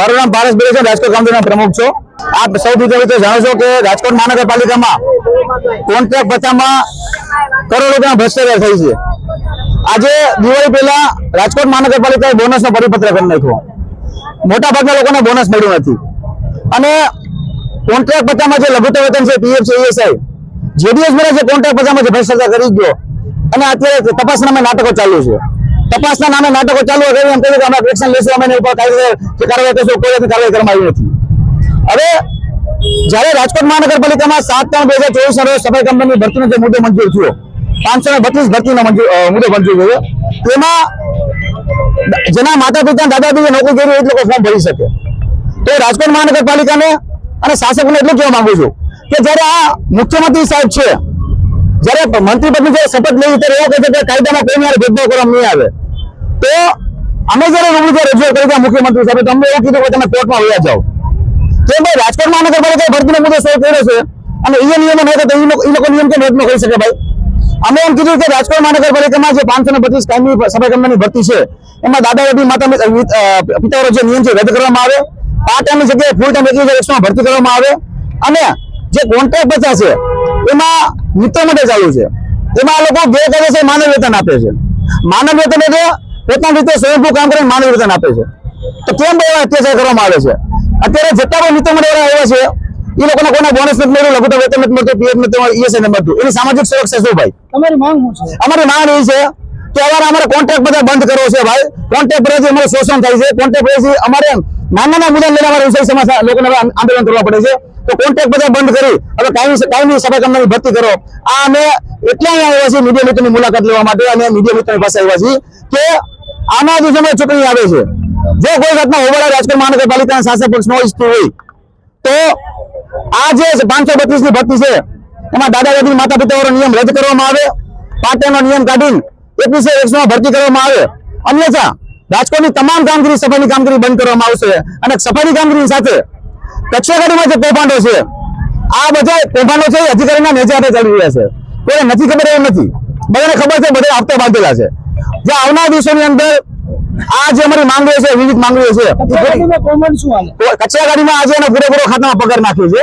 મારું નામ પારસ બેરે છે, રાજકોટ કાઉન્સિલના પ્રમુખ છો. આપ સૌ વિગતે જાણો છો કે રાજકોટ મહાનગરપાલિકામાં કોન્ટ્રાક્ટ પથામાં કરોડો રૂપિયા ભ્રષ્ટાચાર થઈ છે. આજે દિવાળી પહેલા રાજકોટ મહાનગરપાલિકાએ બોનસનો પરિપત્ર કરી નાખ્યો. મોટા ભાગના લોકોને બોનસ મળ્યું નથી. અને કોન્ટ્રાક્ટ પથામાં જે લઘુત્તમ વેતન છે, પીએફ છે, ઈએસઆઈ, જેડીએસ મળે છે, કોન્ટ્રાક્ટ પથામાં જે ભ્રષ્ટાચાર કરી ગયો. અને અત્યારે તપાસના નાટકો ચાલુ છે. તપાસના નામે નાટકો ચાલુ હોય એમ કહ્યું કે અમે એક્શન લેશું, અમે કાર્યવાહી કરશું, કોઈ કાર્યવાહી કરવામાં નથી. હવે, જ્યારે રાજકોટ મહાનગરપાલિકામાં સાત ત્રણ બે હજાર ચોવીસ રોજ સફાઈ કંપની ભરતીનો જે મુદ્દો મંજૂર થયો, પાંચસો ને બત્રીસ ભરતીનો મુદ્દો મંજૂર થયો, તેમાં જેના માતા પિતા દાદા દાદી નોકરી કરી એ લોકો ફોર્મ ભરી શકે. તો રાજકોટ મહાનગરપાલિકાને અને શાસકોને એટલું કહેવા માંગુ છું કે જ્યારે આ મુખ્યમંત્રી સાહેબ છે, જ્યારે મંત્રી પદની શપથ લેવી ત્યારે એવું કહે છે કે કાયદામાં કોઈ ભેદભાવ કરવામાં નહીં આવે. તો અમે જયારે રૂબરૂ રજૂઆત કરી ત્યાં મુખ્યમંત્રી સાહેબ તમને એવું કીધું કે તમે કોર્ટમાં વયા જાઓ. કે ભાઈ રાજકોટ મહાનગરપાલિકા ભરતીનો મુદ્દો સૌ કર્યો છે અને એ નિયમો નહીં તો એ લોકો નિયમ કેમ રદ ન કરી શકે ભાઈ? અમે એમ કીધું કે રાજકોટ મહાનગરપાલિકામાં જે પાંચસો ને પચીસ કાયમી સફાઈ ભરતી છે, એમાં દાદા દાદી માતા પિતાઓ જે નિયમ છે રદ કરવામાં આવે. પાર્ટ ટાઈમની જગ્યાએ ફૂલ ટાઈમ એકવીસ હજાર ભરતી કરવામાં આવે. અને જે કોન્ટ્રાક્ટ બચા છે, એમાં મિત્રો માટે ચાલુ છે. એમાં આ લોકો ગેરકાયદેસર માનવ વેતન આપે છે. માનવ વેતન એટલે પોતાની રીતે સ્વયંભૂ કામ કરીને માનવ વેતન આપે છે. તો કેમ એવા અત્યાચાર કરવામાં આવે છે? અત્યારે જેટલા પણ મિત્રો મંડળ એવા છે એ લોકોને કોને બોનસ નથી મળ્યું લઘુત્તમ વેતન નથી મળતું પીએફ નથી મળતું ઈએસઆઈ નથી મળતું. એની સામાજિક સુરક્ષા શું ભાઈ? તમારી માંગ છે? અમારી માંગ એ છે કે અમારે અમારે કોન્ટ્રાક્ટ બધા બંધ કરવો છે ભાઈ. કોન્ટ્રાક્ટ પરથી અમારે શોષણ થાય છે. કોન્ટ્રાક્ટ પરથી અમારે નાના મુદ્દા લઈને અમારે વિષય સમાચાર લોકોને આંદોલન કરવા પડે છે. તો કોન્ટ્રાક્ટ બધા બંધ કરી હવે કાયમી કાયમી સભા કંપનીની ભરતી કરો. આ અમે એટલા અહીંયા આવ્યા છીએ મીડિયા મિત્રોની મુલાકાત લેવા માટે અને મીડિયા મિત્રોની પાસે આવ્યા છીએ કે આના દિવસોમાં ચૂંટણી આવે છે. જો કોઈ ઘટના હોબાળા રાજકોટ મહાનગરપાલિકાના શાસક પક્ષ ન ઈચ્છતું હોય, તો આ જે પાંચસો બત્રીસની ભરતી છે, એમાં દાદા દાદી માતા પિતાઓનો નિયમ રદ કરવામાં આવે પાટેનો નિયમ કાઢીને એકવીસો એકસો ભરતી કરવામાં આવે. અન્યથા, રાજકોટની તમામ કામગીરી સફાઈની કામગીરી બંધ કરવામાં આવશે અને સફાઈની કામગીરી સાથે કચરાગાડીમાં જે કૌભાંડો છે, આ બધા કૌભાંડો છે અધિકારીના નેજા ચાલી રહ્યા છે. કોઈને નથી ખબર એવું નથી. બધાને ખબર છે, બધા આપતા બાંધેલા છે. જે આવનાર દિવસોની અંદર આ જે અમારી માંગણીઓ છે વિવિધ માંગણીઓ છે કચરાગાડીમાં આજે એને પૂરેપૂરો ખાતામાં પગાર નાખ્યો છે.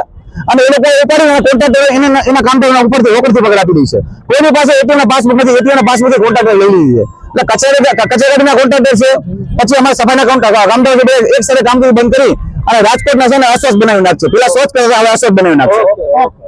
અને એ લોકો ઉપાડી કોન્ટ્રાક્ટર એને એના કાઉન્ટરના ઉપરથી રોકડથી પગાર આપી દે છે. કોઈની પાસે એટીએમ ના પાસબુક નથી એટીએમ ના પાસબુક કોન્ટ્રાક્ટર લઈ લીધી છે. એટલે કચેરી કચરા કોન્ટ્રાક્ટર છે પછી અમારા સફાઈના કાઉન્ટર કામદાર એક સાથે કામગીરી બંધ કરી અને રાજકોટના છે ને અસ્વસ્થ બનાવી નાખશે પેલા સ્વચ્છ હવે અસ્વસ્થ બનાવી નાખશે